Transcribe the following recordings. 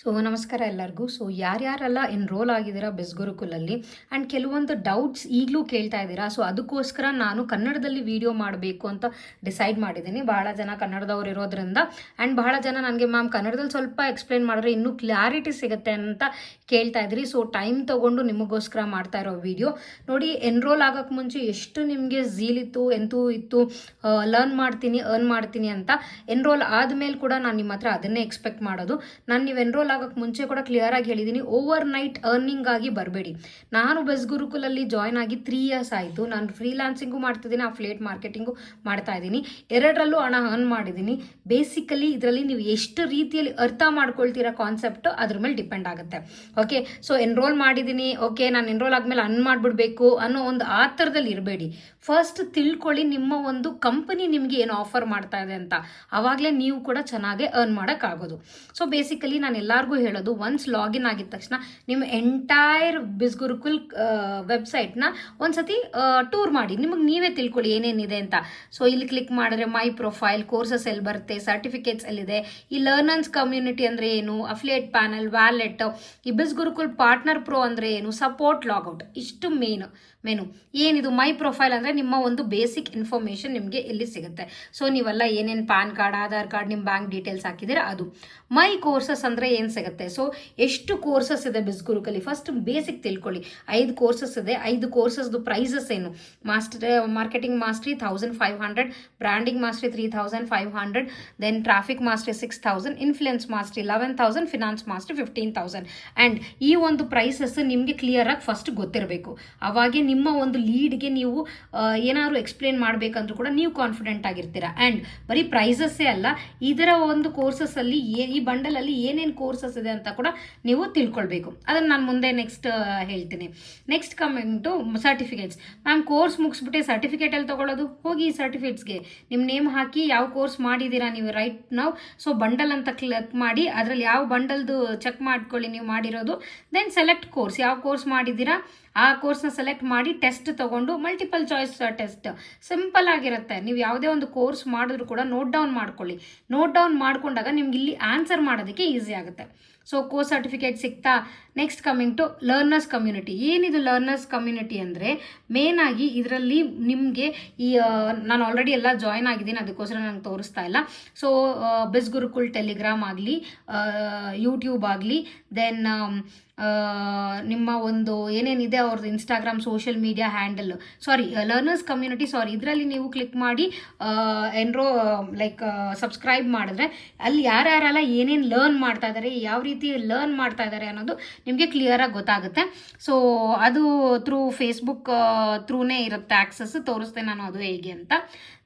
So ನಮಸ್ಕಾರ ಎಲ್ಲರಿಗೂ. So ಯಾರ್ಯಾರೆಲ್ಲ enrol ಆಗಿದ್ದೀರಾ ಬೆಸ್ ಗುರುಕುಲಲ್ಲಿ ಆ್ಯಂಡ್ ಕೆಲವೊಂದು ಡೌಟ್ಸ್ ಈಗಲೂ ಕೇಳ್ತಾ ಇದ್ದೀರಾ, ಸೊ ಅದಕ್ಕೋಸ್ಕರ ನಾನು ಕನ್ನಡದಲ್ಲಿ ವಿಡಿಯೋ ಮಾಡಬೇಕು ಅಂತ ಡಿಸೈಡ್ ಮಾಡಿದ್ದೀನಿ. ಬಹಳ ಜನ ಕನ್ನಡದವ್ರು ಇರೋದ್ರಿಂದ ಆ್ಯಂಡ್ ಬಹಳ ಜನ ನನಗೆ, ಮ್ಯಾಮ್, ಕನ್ನಡದಲ್ಲಿ ಸ್ವಲ್ಪ ಎಕ್ಸ್ಪ್ಲೈನ್ ಮಾಡಿದ್ರೆ ಇನ್ನೂ ಕ್ಲಾರಿಟಿ ಸಿಗುತ್ತೆ ಅಂತ ಕೇಳ್ತಾ ಇದ್ರಿ. ಸೊ ಟೈಮ್ ತೊಗೊಂಡು ನಿಮಗೋಸ್ಕರ ಮಾಡ್ತಾ ಇರೋ ವಿಡಿಯೋ ನೋಡಿ ಎನ್ರೋಲ್ ಆಗೋಕ್ಕೆ ಮುಂಚೆ ಎಷ್ಟು ನಿಮಗೆ ಝೀಲಿತ್ತು ಎಂತೂ ಇತ್ತು ಲರ್ನ್ ಮಾಡ್ತೀನಿ ಅರ್ನ್ ಮಾಡ್ತೀನಿ ಅಂತ ಎನ್ರೋಲ್ ಆದಮೇಲೆ ಕೂಡ ನಾನು ನಿಮ್ಮ ಹತ್ರ ಅದನ್ನೇ ಎಕ್ಸ್ಪೆಕ್ಟ್ ಮಾಡೋದು. ನಾನು ನೀವು ಎನ್ರೋಲ್ ಆಗೋಕ್ಕೆ ಮುಂಚೆ ಕೂಡ ಕ್ಲಿಯರ್ ಆಗಿ ಹೇಳಿದ್ದೀನಿ ಓವರ್ ನೈಟ್ ಅರ್ನಿಂಗ್ ಆಗಿ ಬರಬೇಡಿ. ನಾನು ಬೆಸ್ ಗುರುಕುಲಲ್ಲಿ ಜಾಯ್ನ್ ಆಗಿ ತ್ರೀ ಇಯರ್ಸ್ ಆಯಿತು. ನಾನು ಫ್ರೀಲಾನ್ಸಿಂಗು ಮಾಡ್ತಿದ್ದೀನಿ ಅಫ್ಲೇಟ್ ಮಾರ್ಕೆಟಿಂಗು ಮಾಡ್ತಾ ಇದ್ದೀನಿ. ಎರಡರಲ್ಲೂ ಹಣ ಅರ್ನ್ ಮಾಡಿದ್ದೀನಿ ಬೇಸಿಕಲಿ ಇದರಲ್ಲಿ ನೀವು ಎಷ್ಟು ರೀತಿಯಲ್ಲಿ ಅರ್ಥ ಮಾಡ್ಕೊಳ್ತೀರಾ ಕಾನ್ಸೆಪ್ಟ್ ಅದ್ರ ಮೇಲೆ ಡಿಪೆಂಡ್ ಆಗುತ್ತೆ. ಓಕೆ ಸೊ ಎನ್ರೋಲ್ ಮಾಡಿದ್ದೀನಿ ಓಕೆ ನಾನು ಎನ್ರೋಲ್ ಆದಮೇಲೆ ಅನ್ ಮಾಡಿಬಿಡ್ಬೇಕು ಅನ್ನೋ ಒಂದು ಆ ಥರದಲ್ಲಿ ಇರಬೇಡಿ. ಫಸ್ಟ್ ತಿಳ್ಕೊಳ್ಳಿ ನಿಮ್ಮ ಒಂದು ಕಂಪನಿ ನಿಮಗೆ ಏನು ಆಫರ್ ಮಾಡ್ತಾ ಇದೆ ಅಂತ. ಆವಾಗಲೇ ನೀವು ಕೂಡ ಚೆನ್ನಾಗೆ ಅರ್ನ್ ಮಾಡೋಕ್ಕಾಗೋದು. ಸೊ ಬೇಸಿಕಲಿ ನಾನು ಎಲ್ಲರಿಗೂ ಹೇಳೋದು ಒನ್ಸ್ ಲಾಗಿನ್ ಆಗಿದ ತಕ್ಷಣ ನಿಮ್ಮ ಎಂಟೈರ್ ಬಿಸ್ಗುರುಕುಲ್ ವೆಬ್ಸೈಟ್ನ ಒಂದ್ಸತಿ ಟೂರ್ ಮಾಡಿ. ನಿಮಗೆ ನೀವೇ ತಿಳ್ಕೊಳ್ಳಿ ಏನೇನಿದೆ ಅಂತ. ಸೊ ಇಲ್ಲಿ ಕ್ಲಿಕ್ ಮಾಡಿದ್ರೆ ಮೈ ಪ್ರೊಫೈಲ್ ಕೋರ್ಸಸ್ ಎಲ್ಲಿ ಬರುತ್ತೆ ಸರ್ಟಿಫಿಕೇಟ್ಸ್ ಎಲ್ಲಿದೆ, ಈ ಲರ್ನರ್ಸ್ ಕಮ್ಯುನಿಟಿ ಅಂದರೆ ಏನು ಅಫಿಲಿಯೇಟ್ ಪ್ಯಾನಲ್ ವ್ಯಾಲೆಟ್ ಈ ಬಿಸ್ಗುರುಕುಲ್ ಪಾರ್ಟ್ನರ್ ಪ್ರೋ ಅಂದರೆ ಏನು ಸಪೋರ್ಟ್ ಲಾಗೌಟ್ ಇಷ್ಟು ಮೇನ್ ಮೆನು ಏನಿದು ಮೈ ಪ್ರೊಫೈಲ್ ಅಂದರೆ ನಿಮ್ಮ ಒಂದು ಬೇಸಿಕ್ ಇನ್ಫಾರ್ಮೇಷನ್ ನಿಮಗೆ ಇಲ್ಲಿ ಸಿಗುತ್ತೆ. ಸೊ ನೀವೆಲ್ಲ ಏನೇನು ಪ್ಯಾನ್ ಕಾರ್ಡ್ ಆಧಾರ್ ಕಾರ್ಡ್ ನಿಮ್ಮ ಬ್ಯಾಂಕ್ ಡೀಟೇಲ್ಸ್ ಹಾಕಿದ್ದೀರಾ ಅದು. ಮೈ ಕೋರ್ಸಸ್ ಅಂದರೆ ಏನು ಸಿಗುತ್ತೆ? ಸೊ ಎಷ್ಟು ಕೋರ್ಸಸ್ ಇದೆ ಬಿಸ್ ಗುರುಕಲಿ? ಫಸ್ಟ್ ಬೇಸಿಕ್ ತಿಳ್ಕೊಳ್ಳಿ. ಐದು ಕೋರ್ಸಸ್ ಇದೆ. ಐದು ಕೋರ್ಸಸ್ದು ಪ್ರೈಸಸ್ ಏನು? Master marketing mastery thousand five hundred branding mastery three thousand five hundred then traffic mastery six thousand influence mastery eleven thousand finance mastery fifteen thousand and ಈ ಒಂದು ಪ್ರೈಸಸ್ ನಿಮಗೆ ಕ್ಲಿಯರಾಗಿ ಫಸ್ಟ್ ಗೊತ್ತಿರಬೇಕು. ಅವಾಗೆ ನಿಮ್ಮ ಒಂದು ಲೀಡ್ಗೆ ನೀವು ಏನಾದರೂ ಎಕ್ಸ್ಪ್ಲೇನ್ ಮಾಡಬೇಕಂದ್ರೂ ಕೂಡ ನೀವು ಕಾನ್ಫಿಡೆಂಟ್ ಆಗಿರ್ತೀರಾ. ಆ್ಯಂಡ್ ಬರೀ ಪ್ರೈಸಸ್ಸೇ ಅಲ್ಲ, ಇದರ ಒಂದು ಕೋರ್ಸಸ್ಸಲ್ಲಿ ಈ ಬಂಡಲಲ್ಲಿ ಏನೇನು ಕೋರ್ಸಸ್ ಇದೆ ಅಂತ ಕೂಡ ನೀವು ತಿಳ್ಕೊಳ್ಬೇಕು. ಅದನ್ನು ನಾನು ಮುಂದೆ ನೆಕ್ಸ್ಟ್ ಹೇಳ್ತೀನಿ. Next coming to certificates ma'am course ಮುಗಿಸ್ಬಿಟ್ಟೆ certificate ಎಲ್ಲಿ ತೊಗೊಳ್ಳೋದು ಹೋಗಿ ಈ ಸರ್ಟಿಫಿಕೇಟ್ಸ್ಗೆ ನಿಮ್ಮ ನೇಮ್ ಹಾಕಿ ಯಾವ ಕೋರ್ಸ್ ಮಾಡಿದ್ದೀರಾ ನೀವು ರೈಟ್ ನಾವು ಸೊ ಬಂಡಲ್ ಅಂತ ಕ್ಲಿಕ್ ಮಾಡಿ, ಅದರಲ್ಲಿ ಯಾವ ಬಂಡಲ್ದು ಚೆಕ್ ಮಾಡ್ಕೊಳ್ಳಿ ನೀವು ಮಾಡಿರೋದು. ದೆನ್ ಸೆಲೆಕ್ಟ್ ಕೋರ್ಸ್ ಯಾವ ಕೋರ್ಸ್ ಮಾಡಿದ್ದೀರಾ ಆ ಕೋರ್ಸ್ನ ಸೆಲೆಕ್ಟ್ ಮಾಡಿ ಟೆಸ್ಟ್ ತೊಗೊಂಡು ಮಲ್ಟಿಪಲ್ ಚಾಯ್ಸ್ ಟೆಸ್ಟ್ ಸಿಂಪಲ್ ಆಗಿರುತ್ತೆ. ನೀವು ಯಾವುದೇ ಒಂದು ಕೋರ್ಸ್ ಮಾಡಿದ್ರು ಕೂಡ ನೋಟ್ ಡೌನ್ ಮಾಡ್ಕೊಳ್ಳಿ. ನೋಟ್ ಡೌನ್ ಮಾಡ್ಕೊಂಡಾಗ ನಿಮ್ಗೆ ಇಲ್ಲಿ ಆನ್ಸರ್ ಮಾಡೋದಕ್ಕೆ ಈಸಿ ಆಗುತ್ತೆ. ಸೊ ಕೋರ್ಸ್ ಸರ್ಟಿಫಿಕೇಟ್ ಸಿಗ್ತಾ? Next coming to learners community ಏನಿದು ಲರ್ನರ್ಸ್ ಕಮ್ಯುನಿಟಿ ಅಂದರೆ ಮೇನ್ ಆಗಿ ಇದರಲ್ಲಿ ನಿಮಗೆ ಈ ನಾನು ಆಲ್ರೆಡಿ ಎಲ್ಲ ಜಾಯ್ನ್ ಆಗಿದ್ದೀನಿ, ಅದಕ್ಕೋಸ್ಕರ ನಂಗೆ ತೋರಿಸ್ತಾ ಇಲ್ಲ. ಸೊ ಬಿಸ್ ಗುರುಕುಲ್ ಟೆಲಿಗ್ರಾಮ್ ಆಗಲಿ ಯೂಟ್ಯೂಬ್ ಆಗಲಿ ದೆನ್ ನಿಮ್ಮ ಒಂದು ಏನೇನಿದೆ ಅವ್ರದ್ದು Instagram social media handle sorry learners community sorry ಇದರಲ್ಲಿ ನೀವು ಕ್ಲಿಕ್ ಮಾಡಿ ಎನ್ರೋ ಲೈಕ್ ಸಬ್ಸ್ಕ್ರೈಬ್ ಮಾಡಿದ್ರೆ ಅಲ್ಲಿ ಯಾರ್ಯಾರೆಲ್ಲ ಏನೇನು ಲರ್ನ್ ಮಾಡ್ತಾ ಇದ್ದಾರೆ ಯಾವ ರೀತಿ ಲರ್ನ್ ಮಾಡ್ತಾ ಇದ್ದಾರೆ ಅನ್ನೋದು ನಿಮಗೆ ಕ್ಲಿಯರಾಗಿ ಗೊತ್ತಾಗುತ್ತೆ. ಸೊ ಅದು ಥ್ರೂ ಫೇಸ್ಬುಕ್ ಥ್ರೂನೇ ಇರುತ್ತೆ ಆ್ಯಕ್ಸಸ್ ತೋರಿಸ್ತೇನೆ ನಾನು ಅದು ಹೇಗೆ ಅಂತ.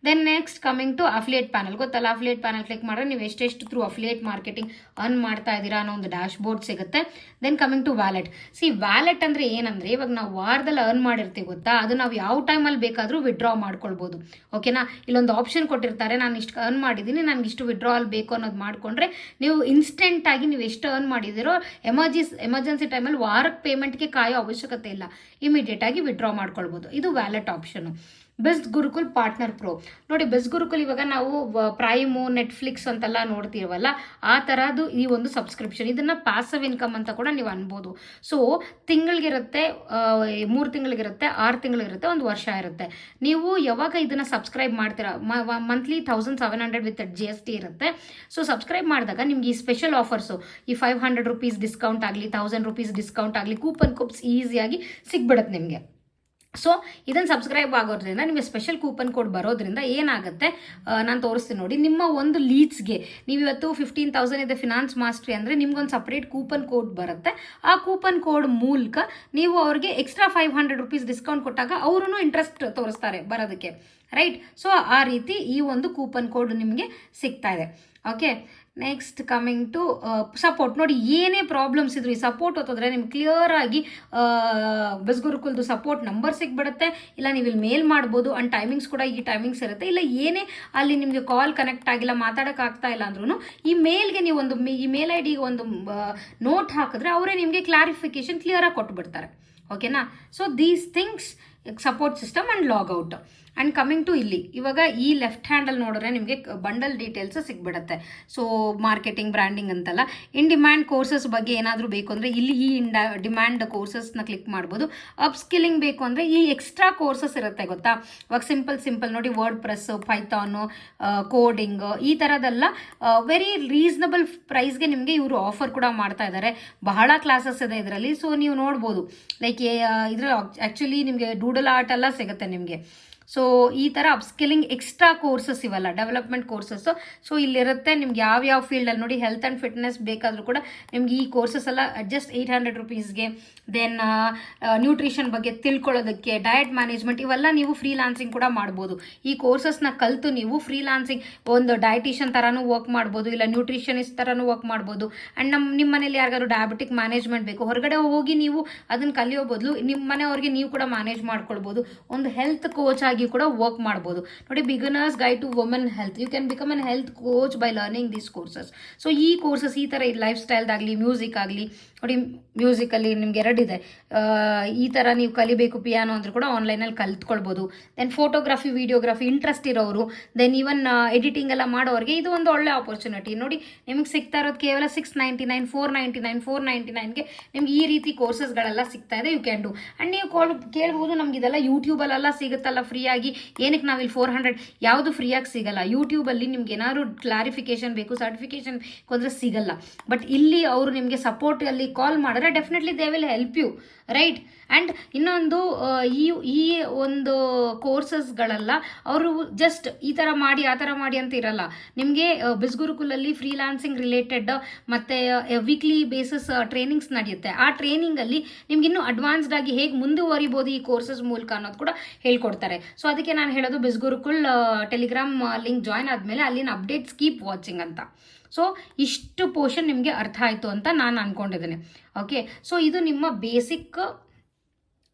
Then next coming to affiliate panel ಗೊತ್ತಲ್ಲ? ಅಫಿಲಿಯೇಟ್ ಪ್ಯಾನಲ್ ಕ್ಲಿಕ್ ಮಾಡಿದ್ರೆ ನೀವು ಎಷ್ಟೆಷ್ಟು ಥ್ರೂ ಅಫಿಲಿಯೇಟ್ ಮಾರ್ಕೆಟಿಂಗ್ ಅರ್ನ್ ಮಾಡ್ತಾ ಇದ್ದೀರಾ ಅನ್ನೋ ಒಂದು ಡ್ಯಾಶ್ ಬೋರ್ಡ್ ಸಿಗುತ್ತೆ. Then coming to wallet C wallet ಅಂದರೆ ಏನಂದರೆ, ಇವಾಗ ನಾವು ವಾರದಲ್ಲಿ ಅರ್ನ್ ಮಾಡಿರ್ತೀವಿ ಗೊತ್ತಾ? ಅದು ನಾವು ಯಾವ ಟೈಮಲ್ಲಿ ಬೇಕಾದರೂ ವಿಡ್ರಾ ಮಾಡ್ಕೊಳ್ಬೋದು. ಓಕೆನಾ ಇಲ್ಲೊಂದು ಆಪ್ಷನ್ ಕೊಟ್ಟಿರ್ತಾರೆ, ನಾನು ಇಷ್ಟು ಅರ್ನ್ ಮಾಡಿದ್ದೀನಿ ನನಗೆ ಇಷ್ಟು ವಿಡ್ರಾ ಅಲ್ಲಿ ಬೇಕು ಅನ್ನೋದು ಮಾಡಿಕೊಂಡ್ರೆ ನೀವು ಇನ್ಸ್ಟೆಂಟಾಗಿ ನೀವು ಎಷ್ಟು ಅರ್ನ್ ಮಾಡಿದಿರೋ ಎಮರ್ಜೆನ್ಸ್ ಎಮರ್ಜೆನ್ಸಿ ಟೈಮಲ್ಲಿ ವಾರಕ್ಕೆ ಪೇಮೆಂಟ್ಗೆ ಕಾಯೋ ಅವಶ್ಯಕತೆ ಇಲ್ಲ. ಇಮಿಡಿಯೇಟಾಗಿ ವಿಡ್ರಾ ಮಾಡ್ಕೊಳ್ಬೋದು. ಇದು wallet option best Gurukul partner pro. ನೋಡಿ ಬೆಸ್ಟ್ ಗುರುಕುಲ್ ಇವಾಗ ನಾವು ಪ್ರೈಮು ನೆಟ್ಫ್ಲಿಕ್ಸ್ ಅಂತೆಲ್ಲ ನೋಡ್ತೀವಲ್ಲ, ಆ ಥರದ್ದು ಈ ಒಂದು ಸಬ್ಸ್ಕ್ರಿಪ್ಷನ್. ಇದನ್ನು ಪ್ಯಾಸವ್ ಇನ್ಕಮ್ ಅಂತ ಕೂಡ ನೀವು ಅನ್ಬೋದು. ಸೊ ತಿಂಗಳಿಗಿರುತ್ತೆ ಮೂರು ತಿಂಗಳಿಗಿರುತ್ತೆ, ಆರು ತಿಂಗಳಿಗಿರುತ್ತೆ, ಒಂದು ವರ್ಷ ಇರುತ್ತೆ. ನೀವು ಯಾವಾಗ ಇದನ್ನು ಸಬ್ಸ್ಕ್ರೈಬ್ ಮಾಡ್ತೀರಾ? Monthly thousand seven hundred with G S T ಇರುತ್ತೆ. ಸೊ ಸಬ್ಸ್ಕ್ರೈಬ್ ಮಾಡಿದಾಗ ನಿಮ್ಗೆ ಈ ಸ್ಪೆಷಲ್ ಆಫರ್ಸು ಈ ಫೈವ್ ಹಂಡ್ರೆಡ್ ರುಪೀಸ್ ಡಿಸ್ಕೌಂಟ್ ಆಗಲಿ ತೌಸಂಡ್ ರುಪೀಸ್ ಡಿಸ್ಕೌಂಟ್ ಆಗಲಿ ಕೂಪನ್ ಕೂಪ್ಸ್ ಈಸಿಯಾಗಿ ಸಿಗ್ಬಿಡುತ್ತೆ ನಿಮಗೆ. ಸೊ ಇದನ್ನು ಸಬ್ಸ್ಕ್ರೈಬ್ ಆಗೋದ್ರಿಂದ ನಿಮಗೆ ಸ್ಪೆಷಲ್ ಕೂಪನ್ ಕೋಡ್ ಬರೋದ್ರಿಂದ ಏನಾಗುತ್ತೆ? ನಾನು ತೋರಿಸ್ತೀನಿ ನೋಡಿ. ನಿಮ್ಮ ಒಂದು ಲೀಡ್ಸ್ಗೆ ನೀವು ಇವತ್ತು ಫಿಫ್ಟೀನ್ ತೌಸಂಡ್ ಇದೆ ಫಿನಾನ್ಸ್ ಮಾಸ್ಟ್ರಿ ಅಂದರೆ ನಿಮ್ಗೊಂದು ಸಪ್ರೇಟ್ ಕೂಪನ್ ಕೋಡ್ ಬರುತ್ತೆ. ಆ ಕೂಪನ್ ಕೋಡ್ ಮೂಲಕ ನೀವು ಅವ್ರಿಗೆ extra five hundred rupees discount ಕೊಟ್ಟಾಗ ಅವರು ಇಂಟ್ರೆಸ್ಟ್ ತೋರಿಸ್ತಾರೆ ಬರೋದಕ್ಕೆ. ರೈಟ್ ಸೊ ಆ ರೀತಿ ಈ ಒಂದು ಕೂಪನ್ ಕೋಡ್ ನಿಮಗೆ ಸಿಗ್ತಾ ಇದೆ. Okay next coming to support ನೋಡಿ, ಏನೇ ಪ್ರಾಬ್ಲಮ್ಸ್ ಇದ್ರು ಈ ಸಪೋರ್ಟ್ ಹೊತ್ತೋದ್ರೆ ನಿಮ್ಗೆ ಕ್ಲಿಯರ್ ಆಗಿ ಬೆಸ್ಗುರುಕುಲ್ದು ಸಪೋರ್ಟ್ ನಂಬರ್ ಸಿಗ್ಬಿಡುತ್ತೆ. ಇಲ್ಲ ನೀವು ಇಲ್ಲಿ ಮೇಲ್ ಮಾಡ್ಬೋದು ಅಂಡ್ ಟೈಮಿಂಗ್ಸ್ ಕೂಡ ಈ ಟೈಮಿಂಗ್ಸ್ ಇರುತ್ತೆ. ಇಲ್ಲ ಏನೇ ಅಲ್ಲಿ ನಿಮಗೆ ಕಾಲ್ ಕನೆಕ್ಟ್ ಆಗಿಲ್ಲ, ಮಾತಾಡೋಕೆ ಆಗ್ತಾ ಇಲ್ಲ ಅಂದ್ರೂ ಈ ಮೇಲ್ಗೆ ನೀವು ಒಂದು ಈ ಮೇಲ್ ಐ ಡಿಗೆ ಒಂದು ನೋಟ್ ಹಾಕಿದ್ರೆ ಅವರೇ ನಿಮಗೆ ಕ್ಲಾರಿಫಿಕೇಶನ್ ಕ್ಲಿಯರಾಗಿ ಕೊಟ್ಬಿಡ್ತಾರೆ. ಓಕೆನಾ so these things support system and logout and coming to ಇಲ್ಲಿ ಇವಾಗ ಈ ಲೆಫ್ಟ್ ಹ್ಯಾಂಡಲ್ಲಿ ನೋಡಿದ್ರೆ ನಿಮಗೆ ಬಂಡಲ್ ಡೀಟೇಲ್ಸ್ ಸಿಗ್ಬಿಡುತ್ತೆ. ಸೊ ಮಾರ್ಕೆಟಿಂಗ್ ಬ್ರ್ಯಾಂಡಿಂಗ್ ಅಂತಲ್ಲ. ಇನ್ ಡಿಮ್ಯಾಂಡ್ ಕೋರ್ಸಸ್ ಬಗ್ಗೆ ಏನಾದರೂ ಬೇಕು ಅಂದರೆ ಇಲ್ಲಿ ಈ ಇಂಡ ಡಿಮ್ಯಾಂಡ್ ಕೋರ್ಸಸ್ನ ಕ್ಲಿಕ್ ಮಾಡ್ಬೋದು. ಅಪ್ ಸ್ಕಿಲ್ಲಿಂಗ್ ಬೇಕು ಅಂದರೆ ಈ ಎಕ್ಸ್ಟ್ರಾ ಕೋರ್ಸಸ್ ಇರುತ್ತೆ ಗೊತ್ತಾ? ಇವಾಗ ಸಿಂಪಲ್ ಸಿಂಪಲ್ ನೋಡಿ ವರ್ಡ್ ಪ್ರೆಸ್ ಪೈಥಾನು ಕೋಡಿಂಗ್ ಈ ಥರದ್ದೆಲ್ಲ ವೆರಿ ರೀಸನಬಲ್ ಪ್ರೈಸ್ಗೆ ನಿಮಗೆ ಇವರು ಆಫರ್ ಕೂಡ ಮಾಡ್ತಾ ಇದ್ದಾರೆ ಬಹಳ ಕ್ಲಾಸಸ್ ಇದೆ ಇದರಲ್ಲಿ. ಸೊ ನೀವು ನೋಡ್ಬೋದು. ಲೈಕ್ ಇದರಲ್ಲಿ ಆ್ಯಕ್ಚುಲಿ ನಿಮಗೆ ಡೂಡಲ್ ಆರ್ಟ್ ಎಲ್ಲ ಸಿಗುತ್ತೆ ನಿಮಗೆ. ಸೊ ಈ ಥರ ಅಪ್ಸ್ಕಿಲಿಂಗ್ ಎಕ್ಸ್ಟ್ರಾ ಕೋರ್ಸಸ್ ಇವೆಲ್ಲ ಡೆವಲಪ್ಮೆಂಟ್ ಕೋರ್ಸಸ್ಸು ಸೊ ಇಲ್ಲಿರುತ್ತೆ ನಿಮ್ಗೆ ಯಾವ ಯಾವ ಫೀಲ್ಡಲ್ಲಿ ನೋಡಿ ಹೆಲ್ತ್ ಆ್ಯಂಡ್ ಫಿಟ್ನೆಸ್ ಬೇಕಾದರೂ ಕೂಡ ನಿಮ್ಗೆ ಈ ಕೋರ್ಸಸ್ ಎಲ್ಲ ಜಸ್ಟ್ ಏಯ್ಟ್ ಹಂಡ್ರೆಡ್ ರುಪೀಸ್ಗೆ ದೆನ್ ನ್ಯೂಟ್ರಿಷನ್ ಬಗ್ಗೆ ತಿಳ್ಕೊಳ್ಳೋದಕ್ಕೆ ಡಯಟ್ ಮ್ಯಾನೇಜ್ಮೆಂಟ್ ಇವೆಲ್ಲ ನೀವು ಫ್ರೀಲಾನ್ಸಿಂಗ್ ಕೂಡ ಮಾಡ್ಬೋದು. ಈ ಕೋರ್ಸಸ್ನ ಕಲಿತು ನೀವು ಫ್ರೀಲಾನ್ಸಿಂಗ್ ಒಂದು ಡಯಟಿಷಿಯನ್ ಥರನೂ ವರ್ಕ್ ಮಾಡ್ಬೋದು, ಇಲ್ಲ ನ್ಯೂಟ್ರಿಷನಿಸ್ಟ್ ಥರನೂ ವರ್ಕ್ ಮಾಡ್ಬೋದು. ಆ್ಯಂಡ್ ನಮ್ಮ ನಿಮ್ಮ ಮನೇಲಿ ಯಾರಿಗಾದ್ರು ಡಯಾಬಿಟಿಕ್ ಮ್ಯಾನೇಜ್ಮೆಂಟ್ ಬೇಕು, ಹೊರಗಡೆ ಹೋಗಿ ನೀವು ಅದನ್ನು ಕಲಿಯೋ ಬದಲು ನಿಮ್ಮ ಮನೆಯವ್ರಿಗೆ ನೀವು ಕೂಡ ಮ್ಯಾನೇಜ್ ಮಾಡ್ಕೊಳ್ಬೋದು. ಒಂದು ಹೆಲ್ತ್ ಕೋಚ್ ಆಗಿ ಕೂಡ ವರ್ಕ್ ಮಾಡ್ಬೋದು. ನೋಡಿ beginners guide to women health you can become an health coach by learning these courses so ಈ ಕೋರ್ಸಸ್ ಈ ಥರ ಲೈಫ್ ಸ್ಟೈಲ್ದಾಗಲಿ ಮ್ಯೂಸಿಕ್ ಆಗಲಿ, ನೋಡಿ ಮ್ಯೂಸಿಕಲ್ಲಿ ನಿಮ್ಗೆ ಎರಡಿದೆ. ಈ ಥರ ನೀವು ಕಲಿಬೇಕು ಪಿಯಾನೋ ಅಂದ್ರೂ ಕೂಡ ಆನ್ಲೈನಲ್ಲಿ ಕಲ್ತ್ಕೊಳ್ಬೋದು. ದೆನ್ ಫೋಟೋಗ್ರಫಿ ವಿಡಿಯೋಗ್ರಫಿ ಇಂಟ್ರೆಸ್ಟ್ ಇರೋರು ದೆನ್ ಈವನ್ ಎಡಿಟಿಂಗ್ ಎಲ್ಲ ಮಾಡೋರಿಗೆ ಇದು ಒಂದು ಒಳ್ಳೆ ಆಪರ್ಚುನಿಟಿ ನೋಡಿ, ನಿಮ್ಗೆ ಸಿಗ್ತಾ ಇರೋದು ಕೇವಲ six ninety nine four ninety nine four ninety ನೈನ್ಗೆ ನಿಮ್ಗೆ ಈ ರೀತಿ ಕೋರ್ಸಸ್ಗಳೆಲ್ಲ ಸಿಗ್ತಾ ಇದೆ ಯು ಕ್ಯಾನ್ ಡೂ ಆ್ಯಂಡ್ ನೀವು ಕೇಳ್ಬೋದು, ನಮ್ಗೆ ಇದೆಲ್ಲ ಯೂಟ್ಯೂಬಲ್ಲೆಲ್ಲ ಸಿಗುತ್ತಲ್ಲ ಫ್ರೀಯಾಗಿ ಏನಕ್ಕೆ ನಾವಿಲ್ಲಿ ಫೋರ್ ಹಂಡ್ರೆಡ್ ಯಾವುದು ಫ್ರೀಯಾಗಿ ಸಿಗಲ್ಲ. ಯೂಟ್ಯೂಬಲ್ಲಿ ನಿಮ್ಗೆ ಏನಾದ್ರು ಕ್ಲಾರಿಫಿಕೇಶನ್ ಬೇಕು ಸರ್ಟಿಫಿಕೇಶನ್ ಬೇಕು ಅಂದರೆ ಸಿಗಲ್ಲ. ಬಟ್ ಇಲ್ಲಿ ಅವರು ನಿಮಗೆ ಸಪೋರ್ಟ್ ಅಲ್ಲಿ ಕಾಲ್ ಮಾಡಿದ್ರೆ definitely they will help you right and ಇನ್ನೊಂದು ಈ ಈ ಒಂದು ಕೋರ್ಸಸ್ಗಳೆಲ್ಲ ಅವರು ಜಸ್ಟ್ ಈ ಥರ ಮಾಡಿ, ಆ ಥರ ಮಾಡಿ ಅಂತ ಇರಲ್ಲ. ನಿಮಗೆ ಬಿಸ್ಗುರುಕುಲಲ್ಲಿ ಫ್ರೀಲಾನ್ಸಿಂಗ್ ರಿಲೇಟೆಡ್ ಮತ್ತು ವೀಕ್ಲಿ ಬೇಸಿಸ್ ಟ್ರೈನಿಂಗ್ಸ್ ನಡೆಯುತ್ತೆ. ಆ ಟ್ರೈನಿಂಗಲ್ಲಿ ನಿಮ್ಗೆ ಇನ್ನೂ ಅಡ್ವಾನ್ಸ್ಡ್ ಆಗಿ ಹೇಗೆ ಮುಂದುವರಿಬೋದು ಈ ಕೋರ್ಸಸ್ ಮೂಲಕ ಅನ್ನೋದು ಕೂಡ ಹೇಳ್ಕೊಡ್ತಾರೆ. ಸೊ ಅದಕ್ಕೆ ನಾನು ಹೇಳೋದು ಬಿಸ್ಗುರುಕುಲ್ ಟೆಲಿಗ್ರಾಮ್ ಲಿಂಕ್ ಜಾಯ್ನ್ ಆದಮೇಲೆ ಅಲ್ಲಿನ ಅಪ್ಡೇಟ್ಸ್ ಕೀಪ್ ವಾಚಿಂಗ್ ಅಂತ. ಸೊ ಇಷ್ಟು ಪೋರ್ಷನ್ ನಿಮಗೆ ಅರ್ಥ ಆಯಿತು ಅಂತ ನಾನು ಅಂದ್ಕೊಂಡಿದ್ದೇನೆ ಓಕೆ ಸೊ ಇದು ನಿಮ್ಮ ಬೇಸಿಕ್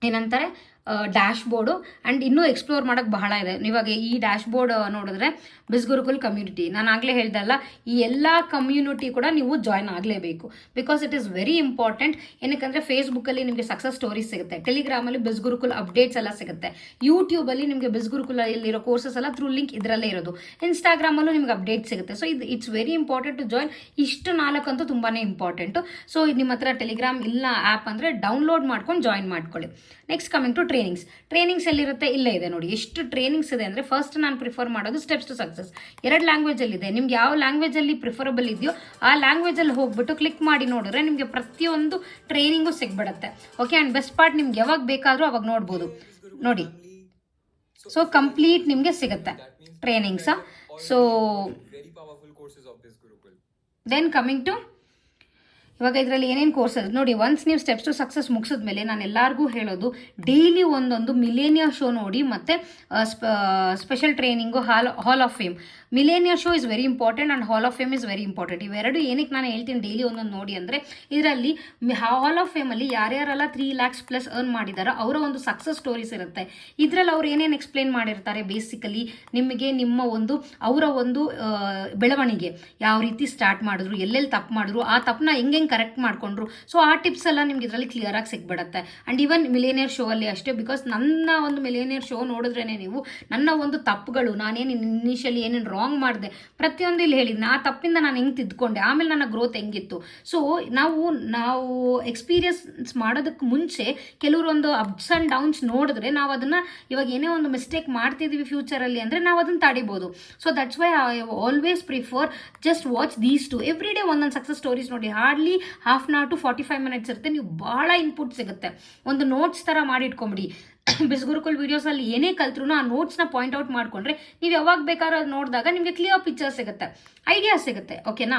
ಏನಂತಾರೆ ಡ್ಯಾಶ್ ಬೋರ್ಡು ಆ್ಯಂಡ್ ಇನ್ನೂ ಎಕ್ಸ್ಪ್ಲೋರ್ ಮಾಡೋಕ್ಕೆ ಬಹಳ ಇದೆ. ಇವಾಗ ಈ ಡ್ಯಾಶ್ ಬೋರ್ಡ್ ನೋಡಿದ್ರೆ ಬಿಸ್ಗುರುಕುಲ್ ಕಮ್ಯುನಿಟಿ ನಾನು ಆಗಲೇ ಹೇಳ್ದಲ್ಲ ಈ ಎಲ್ಲ ಕಮ್ಯುನಿಟಿ ಕೂಡ ನೀವು ಜಾಯ್ನ್ ಆಗಲೇಬೇಕು. Because it is very important ಏನಕ್ಕಂದರೆ ಫೇಸ್ಬುಕ್ಕಲ್ಲಿ ನಿಮಗೆ ಸಕ್ಸಸ್ ಸ್ಟೋರೀಸ್ ಸಿಗುತ್ತೆ. ಟೆಲಿಗ್ರಾಮಲ್ಲಿ ಬಿಸ್ಗುರುಕುಲ್ ಅಪ್ಡೇಟ್ಸ್ ಎಲ್ಲ ಸಿಗುತ್ತೆ. ಯೂಟ್ಯೂಬಲ್ಲಿ ನಿಮಗೆ ಬಿಸ್ಗುರುಕುಲಲ್ಲಿರೋ ಕೋರ್ಸಸ್ ಎಲ್ಲ ಥ್ರೂ ಲಿಂಕ್ ಇದರಲ್ಲೇ ಇರೋದು. ಇನ್ಸ್ಟಾಗ್ರಾಮಲ್ಲೂ ನಿಮ್ಗೆ ಅಪ್ಡೇಟ್ ಸಿಗುತ್ತೆ. ಸೊ ಇದು it's very important to join ಇಷ್ಟು ನಾಲ್ಕಂತೂ ತುಂಬಾ ಇಂಪಾರ್ಟೆಂಟು ಸೊ ನಿಮ್ಮ ಹತ್ರ ಟೆಲಿಗ್ರಾಮ್ ಇಲ್ಲ ಆ್ಯಪ್ ಅಂದರೆ ಡೌನ್ಲೋಡ್ ಮಾಡ್ಕೊಂಡು ಜಾಯಿನ್ ಮಾಡ್ಕೊಳ್ಳಿ. Next coming to trainings trainings ಎಲ್ಲಿರುತ್ತೆ? ಇಲ್ಲೇ ಇದೆ ನೋಡಿ. ಎಷ್ಟು ಟ್ರೈನಿಂಗ್ಸ್ ಇದೆ ಅಂದರೆ ಫಸ್ಟ್ ನಾನು ಪ್ರಿಫರ್ ಮಾಡೋದು ಸ್ಟೆಪ್ಸ್ ಟು ಸಕ್ಸಸ್ ಎರಡು ಲ್ಯಾಂಗ್ವೇಜಲ್ಲಿದೆ ನಿಮ್ಗೆ ಯಾವ ಲ್ಯಾಂಗ್ವೇಜಲ್ಲಿ ಪ್ರಿಫರಬಲ್ ಇದೆಯೋ ಆ ಲ್ಯಾಂಗ್ವೇಜಲ್ಲಿ ಹೋಗ್ಬಿಟ್ಟು ಕ್ಲಿಕ್ ಮಾಡಿ ನೋಡಿದ್ರೆ ನಿಮಗೆ ಪ್ರತಿಯೊಂದು ಟ್ರೈನಿಂಗು ಸಿಗ್ಬಿಡುತ್ತೆ. ಓಕೆ ಆ್ಯಂಡ್ ಬೆಸ್ಟ್ ಪಾರ್ಟ್ ನಿಮ್ಗೆ ಯಾವಾಗ ಬೇಕಾದರೂ ಅವಾಗ ನೋಡ್ಬೋದು. ನೋಡಿ. ಸೊ ಕಂಪ್ಲೀಟ್ ನಿಮಗೆ ಸಿಗುತ್ತೆ trainings so. Then coming to ಇವಾಗ ಇದರಲ್ಲಿ ಏನೇನು ಕೋರ್ಸಸ್ ನೋಡಿ ಒನ್ಸ್ ನೀವು ಸ್ಟೆಪ್ಸ್ ಟು ಸಕ್ಸಸ್ ಮುಗಿಸಿದ್ಮೇಲೆ ನಾನು ಎಲ್ಲರಿಗೂ ಹೇಳೋದು ಡೈಲಿ ಒಂದೊಂದು ಮಿಲೇನಿಯಾ ಶೋ ನೋಡಿ, ಮತ್ತು special training hall hall of fame millionaire show is very important and hall of fame is very important ಇವೆರಡು ಏನಕ್ಕೆ ನಾನು ಹೇಳ್ತೀನಿ ಡೈಲಿ ಒಂದೊಂದು ನೋಡಿ ಅಂದರೆ, ಇದರಲ್ಲಿ ಹಾಲ್ ಆಫ್ ಫೇಮಲ್ಲಿ ಯಾರ್ಯಾರೆಲ್ಲ ತ್ರೀ ಲ್ಯಾಕ್ಸ್ ಪ್ಲಸ್ ಅರ್ನ್ ಮಾಡಿದಾರೋ ಅವರ ಒಂದು ಸಕ್ಸಸ್ ಸ್ಟೋರೀಸ್ ಇರುತ್ತೆ. ಇದರಲ್ಲಿ ಅವ್ರು ಏನೇನು ಎಕ್ಸ್ಪ್ಲೇನ್ ಮಾಡಿರ್ತಾರೆ ಬೇಸಿಕಲಿ ನಿಮಗೆ ನಿಮ್ಮ ಒಂದು, ಅವರ ಒಂದು ಬೆಳವಣಿಗೆ, ಯಾವ ರೀತಿ ಸ್ಟಾರ್ಟ್ ಮಾಡಿದ್ರು, ಎಲ್ಲೆಲ್ಲಿ ತಪ್ಪು ಮಾಡಿದ್ರು, ಆ ತಪ್ಪನ್ನ ಹೆಂಗೆ ಹೆಂಗೆ ಕರೆಕ್ಟ್ ಮಾಡ್ಕೊಂಡ್ರು. ಸೊ ಆ ಟಿಪ್ಸ್ ಎಲ್ಲ ನಿಮ್ಗೆ ಇದರಲ್ಲಿ ಕ್ಲಿಯರ್ ಆಗಿ ಸಿಕ್ಬಿಡುತ್ತೆ ಆ್ಯಂಡ್ ಈವನ್ ಮಿಲೇನಿಯರ್ ಶೋ ಅಲ್ಲಿ ಅಷ್ಟೇ ಬಿಕಾಸ್ ನನ್ನ ಒಂದು ಮಿಲೇನಿಯರ್ ಶೋ ನೋಡಿದ್ರೇ ನೀವು, ನನ್ನ ಒಂದು ತಪ್ಪುಗಳು, ನಾನೇನು ಇನಿಷಿಯಲಿ ಏನೇನು ರಾಂಗ್ ಮಾಡಿದೆ, ಪ್ರತಿಯೊಂದು ಇಲ್ಲಿ ಹೇಳಿದ್ನ ಆ ತಪ್ಪಿಂದ ನಾನು ಹೆಂಗೆ ತಿದ್ಕೊಂಡೆ, ಆಮೇಲೆ ನನ್ನ ಗ್ರೋತ್ ಹೆಂಗಿತ್ತು. ಸೊ ನಾವು ನಾವು ಎಕ್ಸ್ಪೀರಿಯನ್ಸ್ ಮಾಡೋದಕ್ಕೆ ಮುಂಚೆ ಕೆಲವರೊಂದು ಅಪ್ಸ್ ಆ್ಯಂಡ್ ಡೌನ್ಸ್ ನೋಡಿದ್ರೆ ನಾವು ಅದನ್ನು ಇವಾಗ ಏನೇ ಒಂದು ಮಿಸ್ಟೇಕ್ ಮಾಡ್ತಿದ್ದೀವಿ ಫ್ಯೂಚರಲ್ಲಿ ಅಂದರೆ ನಾವು ಅದನ್ನು ತಡಿಬೋದು. So that's why I always prefer just watch these two every day ಒಂದೊಂದು ಸಕ್ಸಸ್ ಸ್ಟೋರೀಸ್ ನೋಡಿ. Hardly half an hour to forty five minutes ಇರುತ್ತೆ. ನೀವು ಭಾಳ ಇನ್ಪುಟ್ ಸಿಗುತ್ತೆ. ಒಂದು ನೋಟ್ಸ್ ಥರ ಮಾಡಿಟ್ಕೊಂಬಿಡಿ. ಬಿಸ್ಗುರುಕುಲ್ ವೀಡಿಯೋಸಲ್ಲಿ ಏನೇ ಕಲ್ತ್ರು ಆ ನೋಟ್ಸ್ನ ಪಾಯಿಂಟ್ ಔಟ್ ಮಾಡಿಕೊಂಡ್ರೆ, ನೀವು ಯಾವಾಗ ಬೇಕಾದ್ರೂ ನೋಡಿದಾಗ ನಿಮಗೆ ಕ್ಲಿಯರ್ ಪಿಕ್ಚರ್ ಸಿಗುತ್ತೆ. ಐಡಿಯಾ ಸಿಗುತ್ತೆ. ಓಕೆನಾ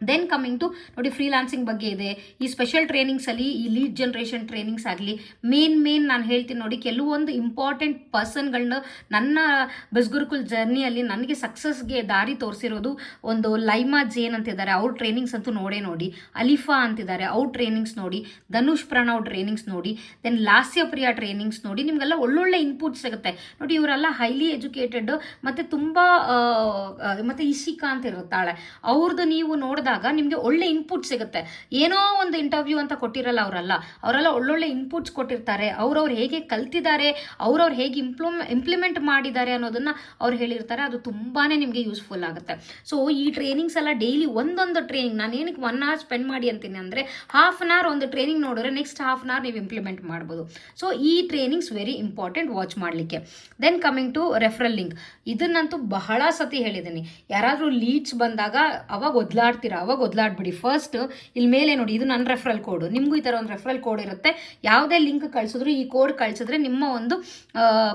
ದೆನ್ ಕಮಿಂಗ್ ಟು ನೋಡಿ ಫ್ರೀಲಾನ್ಸಿಂಗ್ ಬಗ್ಗೆ ಇದೆ. ಈ ಸ್ಪೆಷಲ್ ಟ್ರೈನಿಂಗ್ಸಲ್ಲಿ ಈ ಲೀಡ್ ಜನ್ರೇಷನ್ ಟ್ರೈನಿಂಗ್ಸ್ ಆಗಲಿ ಮೇನ್ ಮೇನ್ ನಾನು ಹೇಳ್ತೀನಿ ನೋಡಿ ಕೆಲವೊಂದು ಇಂಪಾರ್ಟೆಂಟ್ ಪರ್ಸನ್ಗಳನ್ನ ನನ್ನ ಬಸ್ಗುರುಕುಲ್ ಜರ್ನಿಯಲ್ಲಿ ನನಗೆ ಸಕ್ಸಸ್ಗೆ ದಾರಿ ತೋರಿಸಿರೋದು ಒಂದು ಲೈಮಾ ಜೇನ್ ಅಂತಿದ್ದಾರೆ ಅವ್ರ ಟ್ರೈನಿಂಗ್ಸ್ ಅಂತೂ ನೋಡೇ ನೋಡಿ. ಅಲಿಫಾ ಅಂತಿದ್ದಾರೆ ಅವ್ರ ಟ್ರೈನಿಂಗ್ಸ್ ನೋಡಿ. ಧನುಷ್ ಪ್ರಣವ್ ಟ್ರೈನಿಂಗ್ಸ್ ನೋಡಿ. ದೆನ್ ಲಾಸ್ಯ ಪ್ರಿಯಾ ಟ್ರೈನಿಂಗ್ಸ್ ನೋಡಿ. ನಿಮಗೆಲ್ಲ ಒಳ್ಳೊಳ್ಳೆ ಇನ್ಪುಟ್ ಸಿಗುತ್ತೆ. ನೋಡಿ ಇವರೆಲ್ಲ ಹೈಲಿ ಎಜುಕೇಟೆಡ್ ಮತ್ತು ತುಂಬ ಮತ್ತು ಇಶಿಕಾ ಅಂತ ಇರುತ್ತಾಳೆ. ಅವ್ರದ್ದು ನೀವು ನೋಡಿದಾಗ ನೋಡಿದಾಗ ನಿಮಗೆ ಒಳ್ಳೆ ಇನ್ಪುಟ್ ಸಿಗುತ್ತೆ. ಏನೋ ಒಂದು ಇಂಟರ್ವ್ಯೂ ಅಂತ ಕೊಟ್ಟಿರಲ್ಲ ಅವರಲ್ಲ, ಅವರೆಲ್ಲ ಒಳ್ಳೊಳ್ಳೆ ಇನ್ಪುಟ್ಸ್ ಕೊಟ್ಟಿರ್ತಾರೆ. ಅವ್ರವ್ರು ಹೇಗೆ ಕಲ್ತಿದ್ದಾರೆ, ಅವ್ರವ್ರು ಹೇಗೆ ಇಂಪ್ಲೂಮ್ ಇಂಪ್ಲಿಮೆಂಟ್ ಮಾಡಿದ್ದಾರೆ ಅನ್ನೋದನ್ನ ಅವ್ರು ಹೇಳಿರ್ತಾರೆ. ಅದು ತುಂಬಾ ನಿಮಗೆ ಯೂಸ್ಫುಲ್ ಆಗುತ್ತೆ. ಸೊ ಈ ಟ್ರೈನಿಂಗ್ಸ್ ಎಲ್ಲ ಡೈಲಿ ಒಂದೊಂದು ಟ್ರೈನಿಂಗ್ ನಾನು ಏನಕ್ಕೆ ಒನ್ ಅವರ್ ಸ್ಪೆಂಡ್ ಮಾಡಿ ಅಂತೀನಿ ಅಂದರೆ ಹಾಫ್ ಅನ್ ಅವರ್ ಒಂದು ಟ್ರೈನಿಂಗ್ ನೋಡಿದ್ರೆ ನೆಕ್ಸ್ಟ್ ಹಾಫ್ ಅನ್ ಅವರ್ ನೀವು ಇಂಪ್ಲಿಮೆಂಟ್ ಮಾಡ್ಬೋದು. ಸೊ ಈ ಟ್ರೈನಿಂಗ್ಸ್ ವೆರಿ ಇಂಪಾರ್ಟೆಂಟ್ ವಾಚ್ ಮಾಡಲಿಕ್ಕೆ. Then coming to referral link ಇದನ್ನಂತೂ ಬಹಳ ಸತಿ ಹೇಳಿದ್ದೀನಿ. ಯಾರಾದರೂ ಲೀಡ್ಸ್ ಬಂದಾಗ ಅವಾಗ ಒದ್ಲಾಡ್ತೀರಾ? ಅವಾಗ ಒದ್ಲಾಡ್ಬಿಡಿ. ಫಸ್ಟ್ ಇಲ್ಲಿ ಮೇಲೆ ನೋಡಿ, ಇದು ನನ್ನ ರೆಫರಲ್ ಕೋಡ್ ನಿಮಗೂ ಈ ಥರ ಒಂದು ರೆಫರಲ್ ಕೋಡ್ ಇರುತ್ತೆ. ಯಾವುದೇ ಲಿಂಕ್ ಕಳಿಸಿದ್ರು, ಈ ಕೋಡ್ ಕಳಿಸಿದ್ರೆ ನಿಮ್ಮ ಒಂದು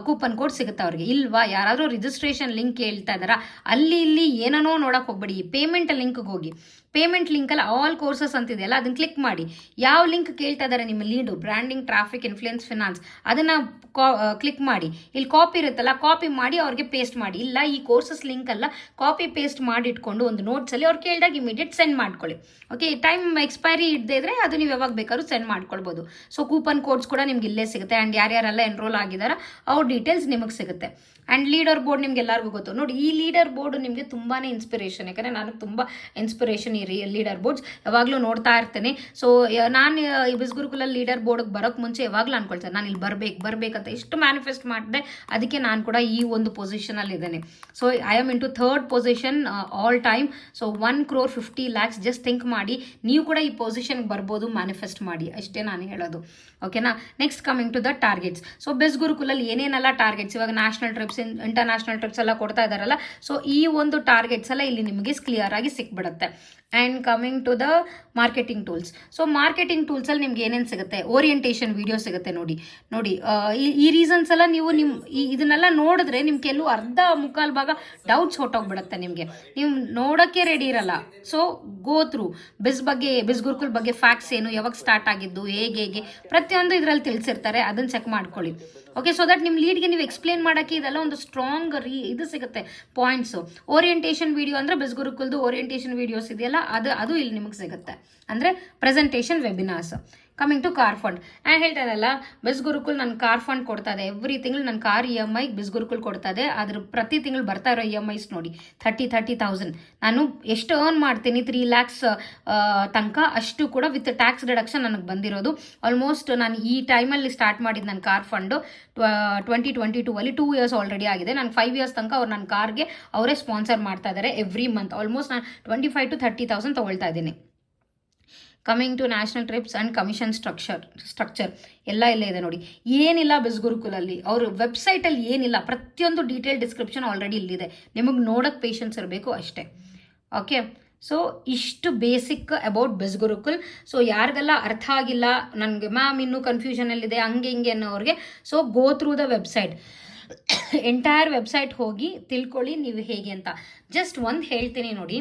ಕೂಪನ್ ಕೋಡ್ ಸಿಗುತ್ತೆ ಅವ್ರಿಗೆ. ಇಲ್ವಾ? ಯಾರಾದರೂ ರಿಜಿಸ್ಟ್ರೇಷನ್ ಲಿಂಕ್ ಹೇಳ್ತಾ ಇದ್ದಾರಾ ಅಲ್ಲಿ, ಇಲ್ಲಿ ಏನನೋ ನೋಡೋಕೆ ಹೋಗ್ಬೇಡಿ. ಪೇಮೆಂಟ್ ಲಿಂಕ್ಗೆ ಹೋಗಿ. ಪೇಮೆಂಟ್ ಲಿಂಕಲ್ಲಿ ಆಲ್ ಕೋರ್ಸಸ್ ಅಂತಿದೆಯಲ್ಲ ಅದನ್ನ ಕ್ಲಿಕ್ ಮಾಡಿ. ಯಾವ ಲಿಂಕ್ ಕೇಳ್ತಾ ಇದ್ದಾರೆ ನಿಮ್ಮ lead branding traffic influence finance ಅದನ್ನು ಕ್ಲಿಕ್ ಮಾಡಿ. ಇಲ್ಲಿ ಕಾಪಿ ಇರುತ್ತಲ್ಲ ಕಾಪಿ ಮಾಡಿ ಅವ್ರಿಗೆ ಪೇಸ್ಟ್ ಮಾಡಿ. ಇಲ್ಲ, ಈ ಕೋರ್ಸಸ್ ಲಿಂಕ್ ಅಲ್ಲ ಕಾಪಿ ಪೇಸ್ಟ್ ಮಾಡಿ ಇಟ್ಕೊಂಡು ಒಂದು ನೋಟ್ಸಲ್ಲಿ ಅವ್ರು ಕೇಳಿದಾಗ ಇಮಿಡಿಯೇಟ್ ಸೆಂಡ್ ಮಾಡ್ಕೊಳ್ಳಿ. ಓಕೆ ಟೈಮ್ ಎಕ್ಸ್ಪೈರಿ ಇದ್ದೇ ಇದ್ರೆ ಅದು ನೀವು ಯಾವಾಗ ಬೇಕಾದ್ರೂ ಸೆಂಡ್ ಮಾಡ್ಕೊಳ್ಬೋದು. ಸೊ ಕೂಪನ್ ಕೋಡ್ಸ್ ಕೂಡ ನಿಮ್ಗೆ ಇಲ್ಲೇ ಸಿಗುತ್ತೆ. ಆ್ಯಂಡ್ ಯಾರ್ಯಾರೆಲ್ಲ ಎನ್ರೋಲ್ ಆಗಿದಾರ, ಅವ್ರ ಡೀಟೇಲ್ಸ್ ನಿಮಗೆ ಸಿಗುತ್ತೆ. ಆ್ಯಂಡ್ ಲೀಡರ್ ಬೋರ್ಡ್ ನಿಮ್ಗೆ ಎಲ್ಲರಿಗೂ ಗೊತ್ತು. ನೋಡಿ, ಈ ಲೀಡರ್ ಬೋರ್ಡ್ ನಿಮಗೆ ತುಂಬಾ ಇನ್ಸ್ಪಿರೇಷನ್ ಯಾಕಂದರೆ ನಾನು ತುಂಬ ಇನ್ಸ್ಪಿರೇಷನ್ ಈ ಲೀಡರ್ ಬೋರ್ಡ್ಸ್ ಯಾವಾಗಲೂ ನೋಡ್ತಾ ಇರ್ತೇನೆ. ಸೊ ನಾನು ಈ ಬಿಸ್ಗುರುಕುಲ ಲೀಡರ್ ಬೋರ್ಡ್ಗೆ ಬರೋಕ್ಕೆ ಮುಂಚೆ ಯಾವಾಗಲೂ ಅನ್ಕೊಳ್ತೇನೆ ನಾನು ಇಲ್ಲಿ ಬರ್ಬೇಕು ಬರಬೇಕಂತ ಎಷ್ಟು ಮ್ಯಾನಿಫೆಸ್ಟ್ ಮಾಡಿದೆ. ಅದಕ್ಕೆ ನಾನು ಕೂಡ ಈ ಒಂದು ಪೊಸಿಷನಲ್ಲಿ ಇದ್ದೇನೆ. So I am in to third position all time so one crore fifty lakhs just think ಮಾಡಿ. ನೀವು ಕೂಡ ಈ ಪೊಸಿಷನ್ಗೆ ಬರ್ಬೋದು ಮ್ಯಾನಿಫೆಸ್ಟ್ ಮಾಡಿ. ಅಷ್ಟೇ ನಾನು ಹೇಳೋದು. ಓಕೆನಾ next coming to the targets so ಬೆಸ್ ಗುರುಕುಲಲ್ಲಿ ಏನೇನೆಲ್ಲ ಟಾರ್ಗೆಟ್ಸ್ ಇವಾಗ ನ್ಯಾಷನಲ್ ಟ್ರಿಪ್ಸ್ ಇಂಟರ್ನ್ಯಾಷನಲ್ ಟ್ರಿಪ್ಸ್ ಎಲ್ಲ ಕೊಡ್ತಾ ಇದಾರಲ್ಲ. ಸೊ ಈ ಒಂದು ಟಾರ್ಗೆಟ್ಸ್ ಎಲ್ಲ ಇಲ್ಲಿ ನಿಮಗೆ ಕ್ಲಿಯರ್ ಆಗಿ ಸಿಕ್ಬಿಡುತ್ತೆ. And coming to the marketing tools so marketing ಟೂಲ್ಸಲ್ಲಿ ನಿಮ್ಗೆ ಏನೇನು ಸಿಗುತ್ತೆ? ಓರಿಯೆಂಟೇಷನ್ ವೀಡಿಯೋ ಸಿಗುತ್ತೆ ನೋಡಿ. ನೋಡಿ ಈ- ರೀಸನ್ಸ್ ಎಲ್ಲ ನೀವು ನಿಮ್ಮ ಇದನ್ನೆಲ್ಲ ನೋಡಿದ್ರೆ ನಿಮ್ಮ ಕೆಲವು ಅರ್ಧ ಮುಕ್ಕಾಲು ಭಾಗ ಡೌಟ್ಸ್ ಹೊಟ್ಟೋಗ್ಬಿಡುತ್ತೆ ನಿಮಗೆ. ನೀವು ನೋಡೋಕ್ಕೆ ರೆಡಿ ಇರಲ್ಲ. ಸೊ ಗೋ ಥ್ರೂ ಬಿಸ್ ಬಗ್ಗೆ ಬಿಸ್ ಗುರುಕುಲ್ ಬಗ್ಗೆ ಫ್ಯಾಕ್ಸ್ ಏನು, ಯಾವಾಗ ಸ್ಟಾರ್ಟ್ ಆಗಿದ್ದು, ಹೇಗೆ ಹೇಗೆ, ಪ್ರತಿಯೊಂದು ಇದರಲ್ಲಿ ತಿಳಿಸಿರ್ತಾರೆ. ಅದನ್ನು ಚೆಕ್ ಮಾಡ್ಕೊಳ್ಳಿ. ಓಕೆ ಸೊ ದಟ್ ನಿಮ್ಮ ಲೀಡ್ಗೆ ನೀವು ಎಕ್ಸ್ಪ್ಲೇನ್ ಮಾಡೋಕ್ಕೆ ಇದೆಲ್ಲ ಒಂದು ಸ್ಟ್ರಾಂಗ್ ರೀ ಇದು ಸಿಗುತ್ತೆ ಪಾಯಿಂಟ್ಸು ಓರಿಯೆಂಟೇಷನ್ ವೀಡಿಯೋ ಅಂದರೆ ಬಿಸ್ ಗುರುಕುಲ್ದು ಓರಿಯೆಂಟೇಷನ್ ವೀಡಿಯೋಸ್ ಇದೆಯಲ್ಲ ಅದು ಅದು ಇಲ್ಲಿ ನಿಮಗೆ ಸಿಗುತ್ತೆ. ಅಂದರೆ presentation webinars coming to car fund ನಾನು ಹೇಳ್ತಾರಲ್ಲ ಬಿಸ್ ಗುರುಕುಲ್ ನನ್ನ ಕಾರ್ ಫಂಡ್ ಕೊಡ್ತಾ ಇದೆ ಎವ್ರಿ ತಿಂಗಳು ನನ್ನ car E M I Biz Gurukul ಕೊಡ್ತಾ ಇದೆ ಅದ್ರ ಪ್ರತಿ ತಿಂಗಳು ಬರ್ತಾ ಇರೋ ಇ ಎಂ ಐಸ್ ನೋಡಿ ಥರ್ಟಿ ಥರ್ಟಿ ತೌಸಂಡ್ ನಾನು ಎಷ್ಟು ಅರ್ನ್ ಮಾಡ್ತೀನಿ? ತ್ರೀ ಲ್ಯಾಕ್ಸ್ ತನಕ ಅಷ್ಟು ಕೂಡ ವಿತ್ ಟ್ಯಾಕ್ಸ್ ಡಿಡಕ್ಷನ್ ನನಗೆ ಬಂದಿರೋದು. ಆಲ್ಮೋಸ್ಟ್ ನಾನು ಈ ಟೈಮಲ್ಲಿ ಸ್ಟಾರ್ಟ್ ಮಾಡಿದ್ದು ನನ್ನ car fund twenty twenty two ಅಲ್ಲಿ ಟೂ ಇಯರ್ಸ್ ಆಲ್ರೆಡಿ ಆಗಿದೆ. ನಾನು ಫೈವ್ ಇಯರ್ಸ್ ತನಕ ಅವ್ರು ನನ್ನ ಕಾರ್ಗೆ ಅವರೇ ಸ್ಪಾನ್ಸರ್ ಮಾಡ್ತಾ ಇದ್ದಾರೆ ಎವ್ರಿ ಮಂತ್ ಆಲ್ಮೋಸ್ಟ್ ನಾನು twenty five to thirty thousand ತೊಗೊಳ್ತಾ ಇದ್ದೀನಿ. Coming to national trips and commission structure structure ಎಲ್ಲ ಇಲ್ಲೇ ಇದೆ ನೋಡಿ. ಏನಿಲ್ಲ ಬಿಸ್ಗುರುಕುಲಲ್ಲಿ. ಅವರು ವೆಬ್ಸೈಟಲ್ಲಿ ಏನಿಲ್ಲ. ಪ್ರತಿಯೊಂದು ಡೀಟೇಲ್ ಡಿಸ್ಕ್ರಿಪ್ಷನ್ ಆಲ್ರೆಡಿ ಇಲ್ಲಿದೆ. ನಿಮಗೆ ನೋಡೋಕ್ಕೆ ಪೇಷನ್ಸ್ ಇರಬೇಕು ಅಷ್ಟೇ. ಓಕೆ ಸೊ ಇಷ್ಟು ಬೇಸಿಕ್ ಅಬೌಟ್ ಬೆಸ್ಗುರುಕುಲ್. ಸೊ ಯಾರಿಗೆಲ್ಲ ಅರ್ಥ ಆಗಿಲ್ಲ, ನನಗೆ ಮ್ಯಾಮ್ ಇನ್ನೂ ಕನ್ಫ್ಯೂಷನಲ್ಲಿದೆ ಹಂಗೆ ಹಿಂಗೆ ಅನ್ನೋರಿಗೆ so go through the website entire website ಹೋಗಿ ತಿಳ್ಕೊಳ್ಳಿ ನೀವು ಹೇಗೆ ಅಂತ. ಜಸ್ಟ್ ಒಂದು ಹೇಳ್ತೀನಿ ನೋಡಿ,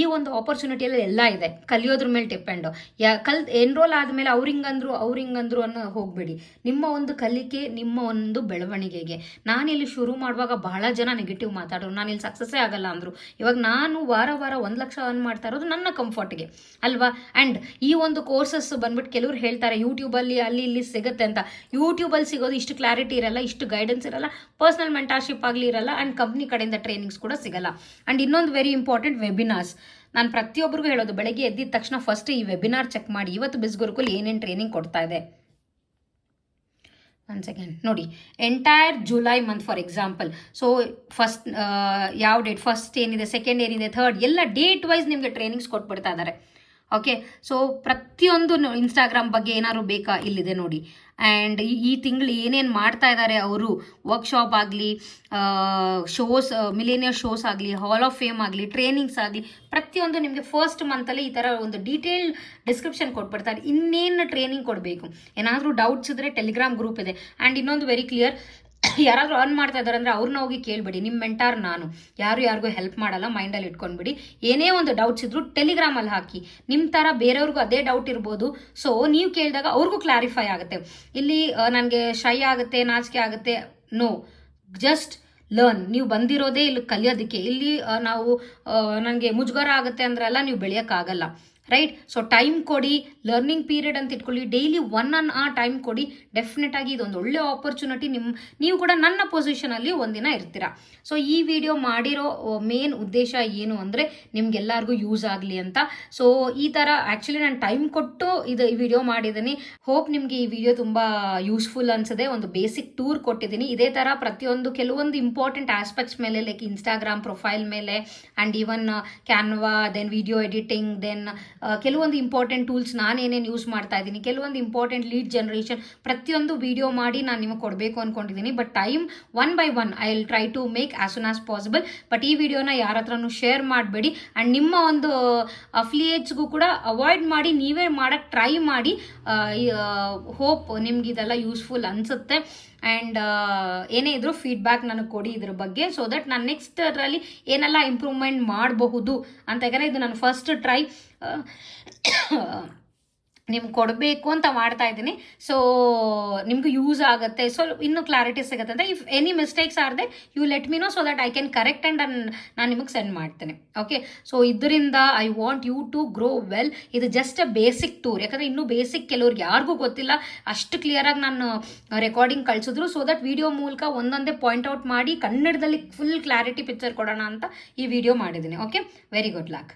ಈ ಒಂದು ಆಪರ್ಚುನಿಟಿಯಲ್ಲಿ ಎಲ್ಲ ಇದೆ. ಕಲಿಯೋದ್ರ ಮೇಲೆ ಡಿಪೆಂಡು ಯಾ, ಕಲ್ ಎನ್ರೋಲ್ ಆದಮೇಲೆ ಅವ್ರಿಂಗಂದ್ರು ಅವ್ರಿಂಗಂದ್ರು ಅನ್ನೋ ಹೋಗಬೇಡಿ. ನಿಮ್ಮ ಒಂದು ಕಲಿಕೆ, ನಿಮ್ಮ ಒಂದು ಬೆಳವಣಿಗೆಗೆ. ನಾನು ಇಲ್ಲಿ ಶುರು ಮಾಡುವಾಗ ಬಹಳ ಜನ ನೆಗೆಟಿವ್ ಮಾತಾಡೋರು. ಇಲ್ಲಿ ಸಕ್ಸಸ್ಸೇ ಆಗಲ್ಲ ಅಂದರು. ಇವಾಗ ನಾನು ವಾರ ವಾರ ಒಂದು ಲಕ್ಷ ಅರ್ನ್ ಮಾಡ್ತಾ ಇರೋದು ನನ್ನ ಕಂಫರ್ಟ್ಗೆ ಅಲ್ವಾ? ಆ್ಯಂಡ್ ಈ ಒಂದು ಕೋರ್ಸಸ್ ಬಂದ್ಬಿಟ್ಟು ಕೆಲವ್ರು ಹೇಳ್ತಾರೆ ಯೂಟ್ಯೂಬಲ್ಲಿ ಅಲ್ಲಿ ಇಲ್ಲಿ ಸಿಗುತ್ತೆ ಅಂತ. ಯೂಟ್ಯೂಬಲ್ಲಿ ಸಿಗೋದು ಇಷ್ಟು ಕ್ಲಾರಿಟಿ ಇರಲ್ಲ, ಇಷ್ಟು ಗೈಡೆನ್ಸ್ ಇರಲ್ಲ. ಪರ್ಸ್ನಲ್ ಮೆಂಟರ್ಶಿಪ್ ಆಗಲಿ ಇರಲ್ಲ ಆ್ಯಂಡ್ ಕಂಪ್ನಿ ಕಡೆಯಿಂದ ಟ್ರೈನಿಂಗ್ಸ್ ಕೂಡ ಸಿಗಲ್ಲ. ಆ್ಯಂಡ್ ಇನ್ನೊಂದು ವೆರಿ ಇಂಪಾರ್ಟೆಂಟ್ ವೆಬಿನಾರ್ಸ್ ನಾನು ಪ್ರತಿಯೊಬ್ಬರಿಗೂ ಹೇಳೋದು, ಬೆಳಗ್ಗೆ ಎದ್ದಿದ ತಕ್ಷಣ ಫಸ್ಟ್ ಈ ವೆಬಿನಾರ್ ಚೆಕ್ ಮಾಡಿ, ಇವತ್ತು ಬಿಸ್ ಗುರುಕುಲ್ ಏನೇನು ಟ್ರೈನಿಂಗ್ ಕೊಡ್ತಾ ಇದೆ. ಒನ್ ಸೆಕೆಂಡ್ ನೋಡಿ entire July month for example so first ಯಾವ ಡೇಟ್ ಫಸ್ಟ್ ಏನಿದೆ ಸೆಕೆಂಡ್ ಏನಿದೆ ಥರ್ಡ್ ಎಲ್ಲ ಡೇಟ್ ವೈಸ್ ನಿಮಗೆ ಟ್ರೈನಿಂಗ್ಸ್ ಕೊಟ್ಬಿಡ್ತಾ ಇದ್ದಾರೆ ಓಕೆ ಸೊ ಪ್ರತಿಯೊಂದು ಇನ್ಸ್ಟಾಗ್ರಾಮ್ ಬಗ್ಗೆ ಏನಾದ್ರು ಬೇಕಾ? ಇಲ್ಲಿದೆ ನೋಡಿ. ಆ್ಯಂಡ್ ಈ ತಿಂಗಳು ಏನೇನು ಮಾಡ್ತಾ ಇದ್ದಾರೆ ಅವರು? ವರ್ಕ್ಶಾಪ್ ಆಗಲಿ ಶೋಸ್ ಮಿಲೇನಿಯರ್ ಶೋಸ್ ಆಗಲಿ ಹಾಲ್ ಆಫ್ ಫೇಮ್ ಆಗಲಿ ಟ್ರೈನಿಂಗ್ಸ್ ಆಗಲಿ, ಪ್ರತಿಯೊಂದು ನಿಮಗೆ ಫಸ್ಟ್ ಮಂತಲ್ಲಿ ಈ ಥರ ಒಂದು ಡೀಟೇಲ್ ಡಿಸ್ಕ್ರಿಪ್ಷನ್ ಕೊಟ್ಬಿಡ್ತಾರೆ. ಇನ್ನೇನು ಟ್ರೈನಿಂಗ್ ಕೊಡಬೇಕು? ಏನಾದರೂ ಡೌಟ್ಸ್ ಇದ್ದರೆ ಟೆಲಿಗ್ರಾಮ್ ಗ್ರೂಪ್ ಇದೆ. ಆ್ಯಂಡ್ ಇನ್ನೊಂದು ವೆರಿ ಕ್ಲಿಯರ್ ಯಾರಾದರೂ ಅರ್ನ್ ಮಾಡ್ತಾ ಇದ್ದಾರೆ ಅಂದರೆ ಅವ್ರನ್ನ ಹೋಗಿ ಕೇಳಬೇಡಿ. ನಿಮ್ಮ ಮೆಂಟಾರ್ ನಾನು. ಯಾರು ಯಾರಿಗೂ ಹೆಲ್ಪ್ ಮಾಡಲ್ಲ ಮೈಂಡಲ್ಲಿ ಇಟ್ಕೊಂಡ್ಬಿಡಿ. ಏನೇ ಒಂದು ಡೌಟ್ಸ್ ಇದ್ರೂ ಟೆಲಿಗ್ರಾಮಲ್ಲಿ ಹಾಕಿ. ನಿಮ್ಮ ಥರ ಬೇರೆಯವ್ರಿಗೂ ಅದೇ ಡೌಟ್ ಇರ್ಬೋದು. ಸೊ ನೀವು ಕೇಳಿದಾಗ ಅವ್ರಿಗೂ ಕ್ಲಾರಿಫೈ ಆಗುತ್ತೆ. ಇಲ್ಲಿ ನನಗೆ ಶೈ ಆಗುತ್ತೆ, ನಾಚಿಕೆ ಆಗುತ್ತೆ. ನೋ ಜಸ್ಟ್ ಲರ್ನ್ ನೀವು ಬಂದಿರೋದೇ ಇಲ್ಲಿ ಕಲಿಯೋದಕ್ಕೆ. ಇಲ್ಲಿ ನಾವು ನನಗೆ ಮುಜುಗರ ಆಗುತ್ತೆ ಅಂದ್ರೆಲ್ಲ ನೀವು ಬೆಳೆಯೋಕ್ಕಾಗಲ್ಲ. ರೈಟ್ ಸೊ ಟೈಮ್ ಕೊಡಿ ಲರ್ನಿಂಗ್ ಪೀರಿಯಡ್ ಅಂತ ಇಟ್ಕೊಳ್ಳಿ. ಡೈಲಿ ಒನ್ ಅನ್ ಆ ಟೈಮ್ ಕೊಡಿ ಡೆಫಿನೆಟ್ ಆಗಿ ಇದೊಂದು ಒಳ್ಳೆ ಆಪರ್ಚುನಿಟಿ ನಿಮ್ಮ ನೀವು ಕೂಡ ನನ್ನ ಪೊಸಿಷನಲ್ಲಿ ಒಂದಿನ ಇರ್ತೀರಾ. ಸೊ ಈ ವಿಡಿಯೋ ಮಾಡಿರೋ ಮೇನ್ ಉದ್ದೇಶ ಏನು ಅಂದರೆ ನಿಮ್ಗೆಲ್ಲರಿಗೂ ಯೂಸ್ ಆಗಲಿ ಅಂತ. ಸೊ ಈ ಥರ ಆ್ಯಕ್ಚುಲಿ ನಾನು ಟೈಮ್ ಕೊಟ್ಟು ಇದು ಈ ವಿಡಿಯೋ ಮಾಡಿದ್ದೀನಿ ಹೋಪ್ ನಿಮಗೆ ಈ ವಿಡಿಯೋ ತುಂಬ ಯೂಸ್ಫುಲ್ ಅನ್ಸದೆ. ಒಂದು ಬೇಸಿಕ್ ಟೂರ್ ಕೊಟ್ಟಿದ್ದೀನಿ ಇದೇ ಥರ ಪ್ರತಿಯೊಂದು ಕೆಲವೊಂದು ಇಂಪಾರ್ಟೆಂಟ್ ಆಸ್ಪೆಕ್ಟ್ಸ್ ಮೇಲೆ ಲೈಕ್ ಇನ್ಸ್ಟಾಗ್ರಾಮ್ ಪ್ರೊಫೈಲ್ ಮೇಲೆ and even Canva then video editing then ಕೆಲವೊಂದು ಇಂಪಾರ್ಟೆಂಟ್ ಟೂಲ್ಸ್ ನಾನೇನೇನು ಯೂಸ್ ಮಾಡ್ತಾ ಇದ್ದೀನಿ, ಕೆಲವೊಂದು ಇಂಪಾರ್ಟೆಂಟ್ ಲೀಡ್ ಜನರೇಷನ್ ಪ್ರತಿಯೊಂದು ವಿಡಿಯೋ ಮಾಡಿ ನಾನು ನಿಮಗೆ ಕೊಡಬೇಕು ಅಂದ್ಕೊಂಡಿದ್ದೀನಿ but time one by one I will try to make as soon as possible but ಈ ವಿಡಿಯೋನ ಯಾರ ಹತ್ರನೂ ಶೇರ್ ಮಾಡಬೇಡಿ. ಆ್ಯಂಡ್ ನಿಮ್ಮ ಒಂದು ಅಫ್ಲಿಯೇಟ್ಸ್ಗೂ ಕೂಡ ಅವಾಯ್ಡ್ ಮಾಡಿ, ನೀವೇ ಮಾಡೋಕ್ಕೆ ಟ್ರೈ ಮಾಡಿ ಹೋಪ್ ನಿಮ್ಗೆ ಇದೆಲ್ಲ ಯೂಸ್ಫುಲ್ ಅನಿಸುತ್ತೆ. ಆ್ಯಂಡ್ ಏನೇ ಇದ್ರೂ ಫೀಡ್ಬ್ಯಾಕ್ ನನಗೆ ಕೊಡಿ ಇದ್ರ ಬಗ್ಗೆ ಸೊ ದಟ್ ನಾನು ನೆಕ್ಸ್ಟ್ ಅದರಲ್ಲಿ ಏನೆಲ್ಲ ಇಂಪ್ರೂವ್ಮೆಂಟ್ ಮಾಡಬಹುದು ಅಂತ ಯಾಕಂದರೆ ಇದು ನಾನು ಫಸ್ಟ್ ಟ್ರೈ ನಿಮ್ಗೆ ಕೊಡಬೇಕು ಅಂತ ಮಾಡ್ತಾ ಇದ್ದೀನಿ. ಸೊ ನಿಮ್ಗೆ ಯೂಸ್ ಆಗುತ್ತೆ. ಸೊ ಇನ್ನೂ ಕ್ಲಾರಿಟಿ ಸಿಗುತ್ತೆ ಅಂತ. If any mistakes are there you let me know so that I can correct and ನಾನು ನಿಮಗೆ ಸೆಂಡ್ ಮಾಡ್ತೇನೆ. ಓಕೆ ಸೊ ಇದರಿಂದ I want you to grow well ಇದು ಜಸ್ಟ್ ಅ ಬೇಸಿಕ್ ಟೂರ್ ಯಾಕಂದರೆ ಇನ್ನೂ ಬೇಸಿಕ್ ಕೆಲವ್ರಿಗೆ ಯಾರಿಗೂ ಗೊತ್ತಿಲ್ಲ. ಅಷ್ಟು ಕ್ಲಿಯರಾಗಿ ನಾನು ರೆಕಾರ್ಡಿಂಗ್ ಕಳಿಸಿದ್ರು ಸೊ ದಟ್ ವಿಡಿಯೋ ಮೂಲಕ ಒಂದೊಂದೇ ಪಾಯಿಂಟ್ ಔಟ್ ಮಾಡಿ ಕನ್ನಡದಲ್ಲಿ ಫುಲ್ ಕ್ಲಾರಿಟಿ ಪಿಕ್ಚರ್ ಕೊಡೋಣ ಅಂತ ಈ ವಿಡಿಯೋ ಮಾಡಿದ್ದೀನಿ. Okay very good lock